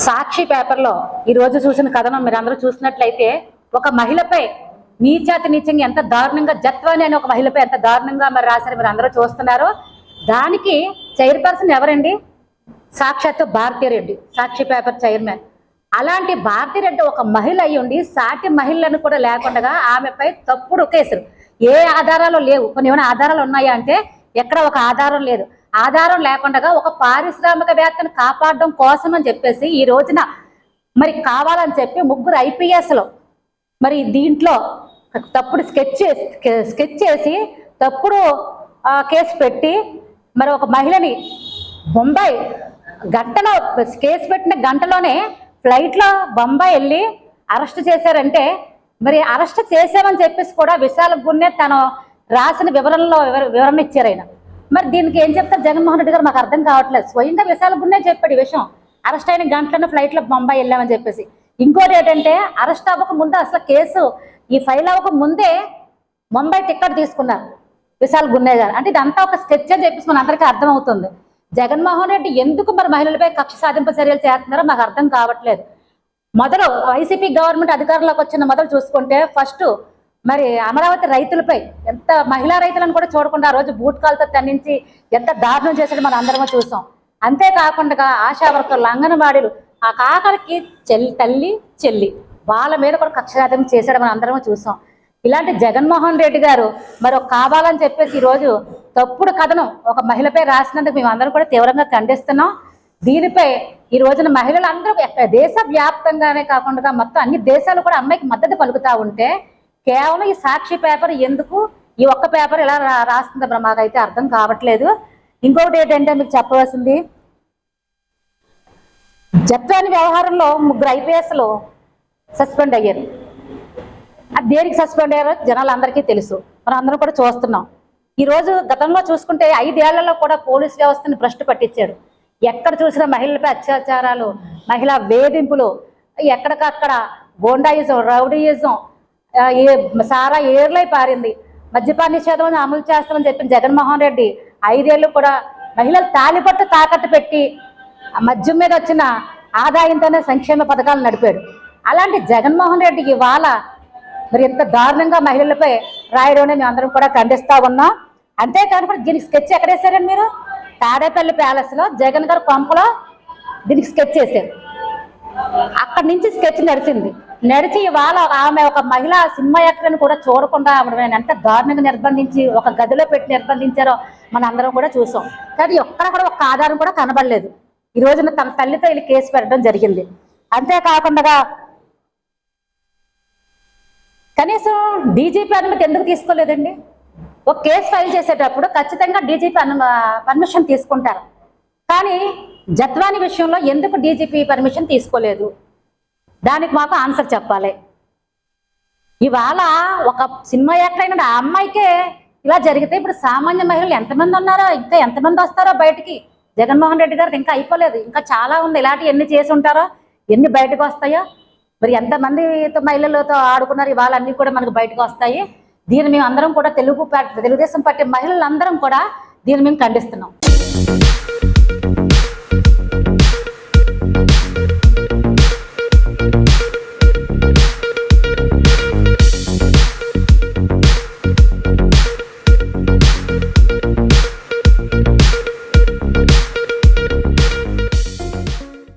సాక్షి పేపర్లో ఈ రోజు చూసిన కథనం మీరు అందరూ చూసినట్లయితే ఒక మహిళపై నీచాతి నీచంగా ఎంత దారుణంగా జత్వాని అనే ఒక మహిళపై ఎంత దారుణంగా మరి రాశారు మీరు అందరూ చూస్తున్నారో దానికి చైర్పర్సన్ ఎవరండి? సాక్షాత్తు భారతీరెడ్డి సాక్షి పేపర్ చైర్మన్. అలాంటి భారతీరెడ్డి ఒక మహిళ అయి ఉండి సాటి మహిళలను కూడా లేకుండా ఆమెపై తప్పుడు కేసులు. ఏ ఆధారాలు లేవు. కొన్ని ఏమైనా ఆధారాలు ఉన్నాయా అంటే ఎక్కడ ఒక ఆధారం లేదు. ఆధారం లేకుండా ఒక పారిశ్రామికవేత్తను కాపాడడం కోసం అని చెప్పేసి ఈ రోజున మరి కావాలని చెప్పి ముగ్గురు ఐపీఎస్లో మరి దీంట్లో తప్పుడు స్కెచ్ చేసి స్కెచ్ చేసి తప్పుడు కేసు పెట్టి మరి ఒక మహిళని బొంబాయి గంటలో కేసు పెట్టిన గంటలోనే ఫ్లైట్లో బొంబాయి వెళ్ళి అరెస్ట్ చేశారంటే మరి అరెస్ట్ చేశామని చెప్పేసి కూడా విశాల గున్నే తను రాసిన వివరణలో వివర- వివరణ ఇచ్చారు ఆయన. మరి దీనికి ఏం చెప్తారు జగన్మోహన్ రెడ్డి గారు? మాకు అర్థం కావట్లేదు. స్వయంగా విశాల గున్నే చెప్పాడు ఈ విషయం. అరెస్ట్ అయిన గంటలోనే ఫ్లైట్లో బొంబాయి వెళ్ళామని చెప్పేసి. ఇంకోటి ఏంటంటే అరెస్ట్ అవ్వక ముందు అసలు కేసు ఈ ఫైల్ అవ్వక ముందే ముంబై టికెట్ తీసుకున్నారు. విశాల్ గున్నే గారు. అంటే ఇదంతా ఒక స్కెచ్ అని చెప్పేసి మన అందరికీ అర్థమవుతుంది. జగన్మోహన్ రెడ్డి ఎందుకు మరి మహిళలపై కక్ష సాధింపు చర్యలు చేస్తున్నారో మాకు అర్థం కావట్లేదు. మొదలు వైసీపీ గవర్నమెంట్ అధికారంలోకి వచ్చిన మొదలు చూసుకుంటే ఫస్ట్ మరి అమరావతి రైతులపై ఎంత మహిళా రైతులను కూడా చూడకుండా ఆ రోజు బూట్ కాల్తో తన్నించి ఎంత దారుణం చేశాడో మనం అందరము చూసాం. అంతేకాకుండా ఆశా వర్కర్లు అంగన్వాడీలు ఆ కాకరికి చెల్లి తల్లి చెల్లి. వాళ్ళ మీద కూడా కక్షాతం చేశాడు మనం అందరం చూసాం. ఇలాంటి జగన్మోహన్ రెడ్డి గారు మరి ఒక కావాలని చెప్పేసి ఈరోజు తప్పుడు కథను ఒక మహిళపై రాసినందుకు మేము అందరం కూడా తీవ్రంగా ఖండిస్తున్నాం. దీనిపై ఈ రోజున మహిళలు అందరూ దేశ వ్యాప్తంగానే కాకుండా మొత్తం అన్ని దేశాలు కూడా అమ్మాయికి మద్దతు పలుకుతా ఉంటే కేవలం ఈ సాక్షి పేపర్ ఎందుకు? ఈ ఒక్క పేపర్ ఇలా రాస్తుంది మాకైతే అర్థం కావట్లేదు. ఇంకొకటి ఏంటంటే మీకు చెప్పవలసింది జత్వాని వ్యవహారంలో ముగ్గురు ఐపీఎస్లు సస్పెండ్ అయ్యారు. అది దేనికి సస్పెండ్ అయ్యారో జనాలందరికీ తెలుసు. మనం అందరం కూడా చూస్తున్నాం. ఈ రోజు గతంలో చూసుకుంటే ఐదేళ్ళలో కూడా పోలీస్ వ్యవస్థని భ్రష్టు పట్టించారు. ఎక్కడ చూసినా మహిళలపై అత్యాచారాలు మహిళా వేధింపులు ఎక్కడికక్కడ గోండాయిజం రౌడీయిజం ఏ సారా ఏర్లై పారింది. మద్యపాన నిషేధం అమలు చేస్తామని చెప్పిన జగన్మోహన్ రెడ్డి ఐదేళ్ళు కూడా మహిళలు తాలిపట్టు తాకట్టు పెట్టి ఆ మద్యం మీద వచ్చిన ఆదాయంతోనే సంక్షేమ పథకాలు నడిపాడు అలాంటి జగన్మోహన్ రెడ్డి ఇవాళ మరి ఎంత దారుణంగా మహిళలపై రాయడం మేము అందరం కూడా ఖండిస్తా ఉన్నాం. అంతేకాదు కూడా దీనికి స్కెచ్ ఎక్కడేశారండి మీరు? తాడేపల్లి ప్యాలెస్లో జగన్ గారు పంపలో దీనికి స్కెచ్ చేశారు అక్కడి నుంచి స్కెచ్ నడిచింది. నడిచి ఇవాళ ఆమె ఒక మహిళ సినిమా యాక్టర్ని కూడా చూడకుండా ఆవిడ ఎంత దారుణంగా నిర్బంధించి ఒక గదిలో పెట్టి నిర్బంధించారో మన అందరం కూడా చూసాం. కానీ ఎక్కడ కూడా ఒక ఆధారం కూడా కనబడలేదు. ఈ రోజున తన తల్లితో వీళ్ళు కేసు పెట్టడం జరిగింది. అంతేకాకుండా కనీసం డీజీపీ అనుమతి ఎందుకు తీసుకోలేదండి? ఒక కేసు ఫైల్ చేసేటప్పుడు ఖచ్చితంగా డీజీపీ అను పర్మిషన్ తీసుకుంటారు. కానీ జత్వాని విషయంలో ఎందుకు డీజీపీ పర్మిషన్ తీసుకోలేదు? దానికి మాకు ఆన్సర్ చెప్పాలి. ఇవాళ ఒక సినిమా యాక్టర్ అయిన ఆ అమ్మాయికే ఇలా జరిగితే ఇప్పుడు సామాన్య మహిళలు ఎంతమంది ఉన్నారో ఇంకా ఎంతమంది వస్తారో బయటికి? జగన్మోహన్ రెడ్డి గారికి ఇంకా అయిపోలేదు. ఇంకా చాలా ఉంది. ఇలాంటివి ఎన్ని చేసి ఉంటారో ఎన్ని బయటకు వస్తాయో మరి ఎంతమందితో మహిళలతో ఆడుకున్నారు? ఇవాళ అన్ని కూడా మనకు బయటకు వస్తాయి. దీన్ని మేము అందరం కూడా తెలుగు పార్టీ తెలుగుదేశం పార్టీ మహిళలందరం కూడా దీన్ని మేము ఖండిస్తున్నాం.